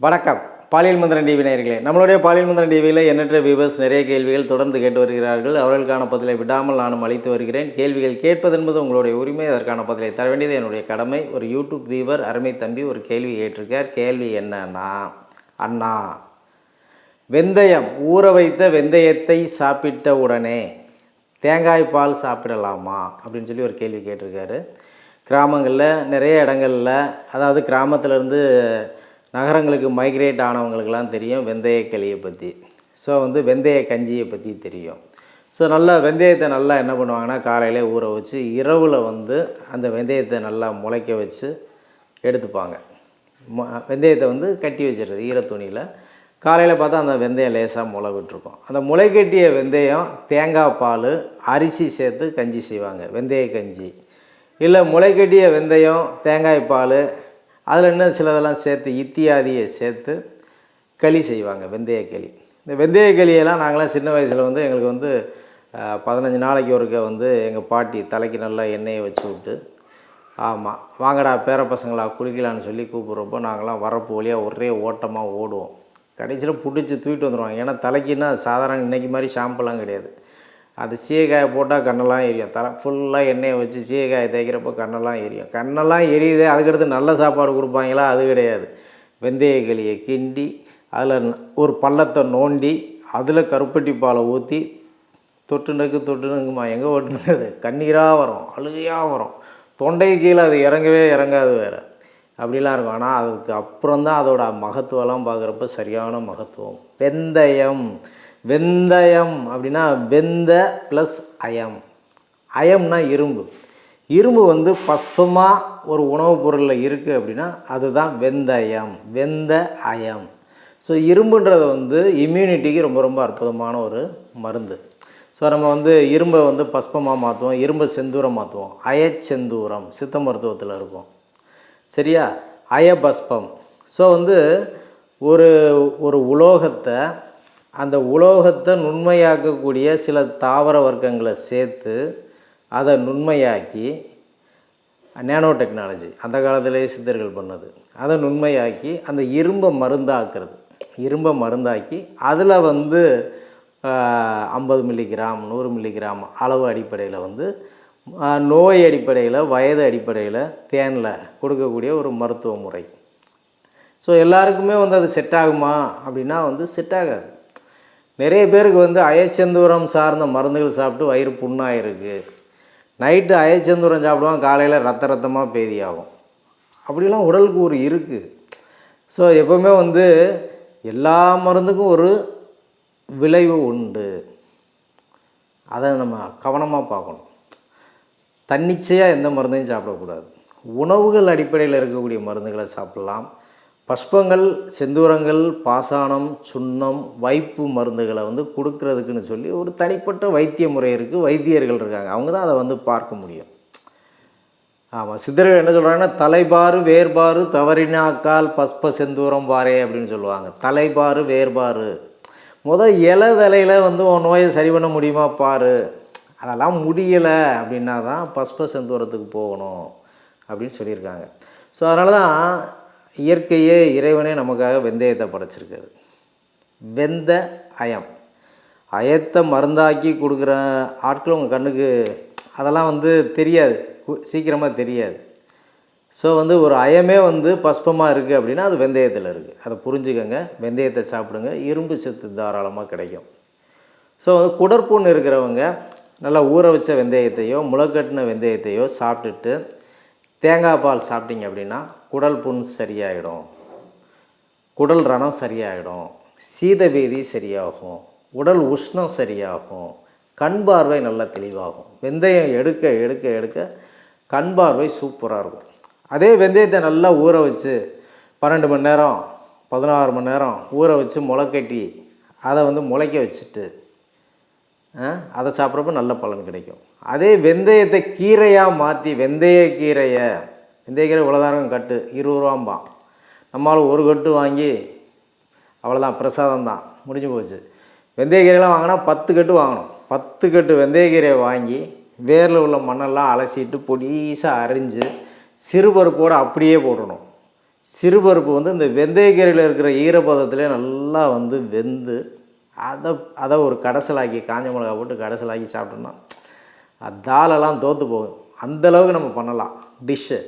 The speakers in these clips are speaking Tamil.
வணக்கம். பாலியல் மந்திரன் டிவி நேயர்களே நம்மளுடைய பாலியல் மந்திரன் டிவியில் எண்ணற்ற வியூவர்ஸ் நிறைய கேள்விகள் தொடர்ந்து கேட்டு வருகிறார்கள். அவர்களுக்கான பதிலை விடாமல் நானும் அளித்து வருகிறேன். கேள்விகள் கேட்பது என்பது உங்களுடைய உரிமை. அதற்கான பதிலை தர வேண்டியது என்னுடைய கடமை. ஒரு யூடியூப் வியூவர் அருமை தம்பி ஒரு கேள்வி கேட்டிருக்கார் கேள்வி என்னன்னா அண்ணா வெந்தயம் ஊற வைத்த வெந்தயத்தை சாப்பிட்ட உடனே தேங்காய் பால் சாப்பிடலாமா? அப்படின்னு சொல்லி ஒரு கேள்வி கேட்டிருக்காரு. கிராமங்களில் நிறைய இடங்களில் அதாவது கிராமத்திலேருந்து நகரங்களுக்கு மைக்ரேட் ஆனவங்களுக்கெல்லாம் தெரியும் வெந்தயக்களியை பற்றி ஸோ வந்து வெந்தய கஞ்சியை பற்றி தெரியும். ஸோ நல்லா வெந்தயத்தை நல்லா என்ன பண்ணுவாங்கன்னா காலையிலே ஊற வச்சு இரவில் வந்து அந்த வெந்தயத்தை நல்லா முளைக்க வச்சு எடுத்துப்பாங்க. வெந்தயத்தை வந்து கட்டி வச்சிடுறது ஈரத்துணியில் காலையில் பார்த்தா அந்த வெந்தயம் லேசாக முளை விட்டுருக்கும். அந்த முளைக்கட்டிய வெந்தயம் தேங்காய் பால் அரிசி சேர்த்து கஞ்சி செய்வாங்க வெந்தய கஞ்சி. இல்லை முளைக்கட்டிய வெந்தயம் தேங்காய் பால் அதில் இன்னும் சிலதெல்லாம் சேர்த்து இத்தியாதியை சேர்த்து களி செய்வாங்க வெந்தய களி. இந்த வெந்தய களியெல்லாம் நாங்களாம் சின்ன வயசில் வந்து எங்களுக்கு வந்து பதினஞ்சு நாளைக்கு ஒருக்க வந்து எங்கள் பாட்டி தலைக்கு நல்லா எண்ணெயை வச்சு விட்டு ஆமாம் வாங்கடா பேர பசங்களா குளிக்கலான்னு சொல்லி கூப்பிட்றப்போ நாங்களாம் வரப்பு வழியாக ஒரே ஓட்டமாக ஓடுவோம். கடைசியில் பிடிச்சி தூக்கிட்டு வந்துடுவாங்க ஏன்னா தலைக்குன்னா சாதாரண இன்றைக்கி மாதிரி ஷாம்புலாம் கிடையாது. அது சீயக்காயை போட்டால் கண்ணெல்லாம் எரியும். தலை ஃபுல்லாக எண்ணெயை வச்சு சீயக்காயை தேய்க்கிறப்போ கண்ணெல்லாம் எரியும். கண்ணெல்லாம் எரியுது அதுக்கடுத்து நல்ல சாப்பாடு கொடுப்பாங்களா? அது கிடையாது. வெந்தய களியை கிண்டி அதில் ஒரு பள்ளத்தை நோண்டி அதில் கருப்பட்டி பாலை ஊற்றி தொட்டு நக்கு தொட்டு நக்குமா எங்கே ஓட்டுனது? கண்ணீராக வரும் அழுகையாக வரும். தொண்டை கீழே அது இறங்கவே இறங்காது வேறு. அப்படிலாம் இருக்கும். ஆனால் அதுக்கு அப்புறம் தான் அதோட மகத்துவம்லாம் பார்க்குறப்ப சரியான மகத்துவம். வெந்தயம். வெந்தயம் அப்படின்னா வெந்த ப்ளஸ் அயம். அயம்னா இரும்பு. இரும்பு வந்து பஸ்பமாக ஒரு உணவுப் பொருளில் இருக்குது அப்படின்னா அதுதான் வெந்தயம் வெந்த அயம். ஸோ இரும்புன்றது வந்து இம்யூனிட்டிக்கு ரொம்ப ரொம்ப அற்புதமான ஒரு மருந்து. ஸோ நம்ம வந்து இரும்பை வந்து பஸ்பமாக மாற்றுவோம் இரும்பை செந்தூரம் மாற்றுவோம் அயச்செந்தூரம் சித்த மருத்துவத்தில் இருக்கும். சரியா? அயபஸ்பம். ஸோ வந்து ஒரு ஒரு உலோகத்தை அந்த உலோகத்தை நுண்மையாக்கக்கூடிய சில தாவர வர்க்கங்களை சேர்த்து அதை நுண்மையாக்கி நேனோ டெக்னாலஜி அந்த காலத்திலேயே சித்தர்கள் பண்ணது. அதை நுண்மையாக்கி அந்த இரும்பை மருந்தாக்குறது. இரும்பை மருந்தாக்கி அதில் வந்து ஐம்பது மில்லிகிராம் நூறு மில்லிகிராம் அளவு அடிப்படையில் வந்து நோய் அடிப்படையில் வயது அடிப்படையில் தேனில் கொடுக்கக்கூடிய ஒரு மருத்துவ முறை. ஸோ எல்லாருக்குமே வந்து அது செட் ஆகுமா அப்படின்னா வந்து செட் ஆகாது. நிறைய பேருக்கு வந்து அயச்சந்தூரம் சார்ந்த மருந்துகள் சாப்பிட்டு வயிறு புண்ணாயிருக்கு. நைட்டு அயச்சந்தூரம் சாப்பிடுவோம் காலையில் ரத்த ரத்தமாக பேதியாகும். அப்படிலாம் உடல் கூறு இருக்குது ஸோ எப்போவுமே வந்து எல்லா மருந்துக்கும் ஒரு விளைவு உண்டு. அதை நம்ம கவனமாக பார்க்கணும். தன்னிச்சையாக எந்த மருந்தையும் சாப்பிடக்கூடாது. உணவுகள் அடிப்படையில் இருக்கக்கூடிய மருந்துகளை சாப்பிட்லாம். பஷ்பங்கள் செந்தூரங்கள் பாசானம் சுண்ணம் வைப்பு மருந்துகளை வந்து கொடுக்கறதுக்குன்னு சொல்லி ஒரு தனிப்பட்ட வைத்திய முறை இருக்குது வைத்தியர்கள் இருக்காங்க. அவங்க தான் அதை வந்து பார்க்க முடியும். ஆமாம் சித்தர்கள் என்ன சொல்கிறாங்கன்னா தலைபாறு வேர்பாறு தவறினாக்கால் பஸ்ப செந்தூரம் பாரே அப்படின்னு சொல்லுவாங்க. தலைபாறு வேர்பாறு. முத இலை தலையில் வந்து உன் நோயை சரி பண்ண முடியுமா பாரு. அதெல்லாம் முடியலை அப்படின்னா தான் பஸ்ப செந்தூரத்துக்கு போகணும் அப்படின்னு சொல்லியிருக்காங்க. ஸோ அதனால தான் இயற்கையே இறைவனே நமக்காக வெந்தயத்தை படைச்சிருக்காரு. வெந்த அயம். அயத்தை மருந்தாக்கி கொடுக்குற ஆட்கள் உங்கள் கண்ணுக்கு அதெல்லாம் வந்து தெரியாது. சீக்கிரமாக தெரியாது. ஸோ வந்து ஒரு அயமே வந்து பஸ்பமாக இருக்குது அப்படின்னா அது வெந்தயத்தில் இருக்குது அதை புரிஞ்சுக்கங்க. வெந்தயத்தை சாப்பிடுங்க. இரும்பு சத்து தாராளமாக கிடைக்கும். ஸோ வந்து குடற்புண் இருக்கிறவங்க நல்லா ஊற வச்ச வெந்தயத்தையோ முளைக்கட்டின வெந்தயத்தையோ சாப்பிட்டுட்டு தேங்காய் பால் சாப்பிட்டீங்க அப்படின்னா குடல் புண் சரியாயிடும். குடல் ரணம் சரியாயிடும். சீதபேதி சரியாகும். உடல் உஷ்ணம் சரியாகும். கண் பார்வை நல்லா தெளிவாகும். வெந்தயம் எடுக்க எடுக்க எடுக்க கண் பார்வை சூப்பராக இருக்கும். அதே வெந்தயத்தை நல்லா ஊற வச்சு பன்னெண்டு மணி நேரம் பதினாறு மணி நேரம் ஊற வச்சு முளைக்கட்டி அதை வந்து முளைக்க வச்சுட்டு அதை சாப்பிட்றப்ப நல்ல பலன் கிடைக்கும். அதே வெந்தயத்தை கீரையாக மாற்றி வெந்தய கீரையை வெந்தயக்கீரை இவ்வளோதாரம் கட்டு இருபது ரூபாம்பான் நம்மளால் ஒரு கட்டு வாங்கி அவ்வளோதான் பிரசாதம் தான் முடிஞ்சு போச்சு. வெந்தயக்கீரைலாம் வாங்கினா பத்து கட்டு வாங்கணும். பத்து கட்டு வெந்தயக்கீரையை வாங்கி வேரில் உள்ள மண்ணெல்லாம் அலசிட்டு பொடிசாக அரிஞ்சு சிறுபருப்போடு அப்படியே போடணும் சிறுபருப்பு வந்து இந்த வெந்தயக்கீரையில் இருக்கிற ஈரப்பதத்திலே நல்லா வந்து வெந்து அதை அதை ஒரு கடைசலாக்கி காஞ்ச மிளகா போட்டு கடைசலாக்கி சாப்பிட்டோம்னா தாலெல்லாம் தோற்று போகும். அந்த அளவுக்கு நம்ம பண்ணலாம். டிஷ்ஷு.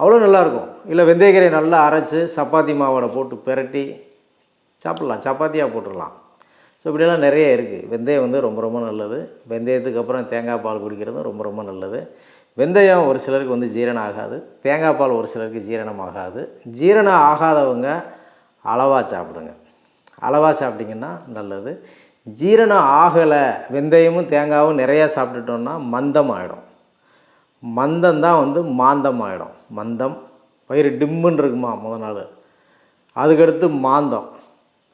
அவ்வளோ நல்லாயிருக்கும். இல்லை வெந்தயக்கீரை நல்லா அரைச்சி சப்பாத்தி மாவோட போட்டு பிரட்டி சாப்பிட்லாம். சப்பாத்தியாக போட்டுடலாம். ஸோ இப்படியெல்லாம் நிறைய இருக்குது வெந்தயம் வந்து ரொம்ப ரொம்ப நல்லது. வெந்தயத்துக்கு அப்புறம் தேங்காய் பால் குடிக்கிறதும் ரொம்ப ரொம்ப நல்லது. வெந்தயம் ஒரு சிலருக்கு வந்து ஜீரணம் ஆகாது. தேங்காய் பால் ஒரு சிலருக்கு ஜீரணம் ஆகாது. ஜீரணம் ஆகாதவங்க அளவாக சாப்பிடுங்க. அளவாக சாப்பிட்டிங்கன்னா நல்லது. ஜீரணம் ஆகலை. வெந்தயமும் தேங்காயும் நிறையா சாப்பிட்டுட்டோம்னா மந்தம் ஆகிடும் மந்தம் தான் வந்து மாந்தம் ஆகிடும் மந்தம் பயிர் டிம்முன்னு இருக்குமா முத நாள். அதுக்கடுத்து மாந்தம்.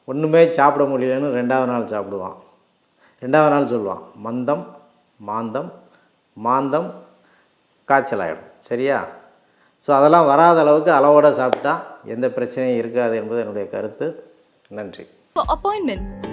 ஒன்றுமே சாப்பிட முடியலன்னு ரெண்டாவது நாள் சாப்பிடுவான். ரெண்டாவது நாள் சொல்லுவான் மந்தம் மாந்தம் மாந்தம் காய்ச்சல் ஆகிடும் சரியா? ஸோ அதெல்லாம் வராத அளவுக்கு அளவோட சாப்பிட்டா எந்த பிரச்சனையும் இருக்காது என்பது என்னுடைய கருத்து. நன்றி. Appointment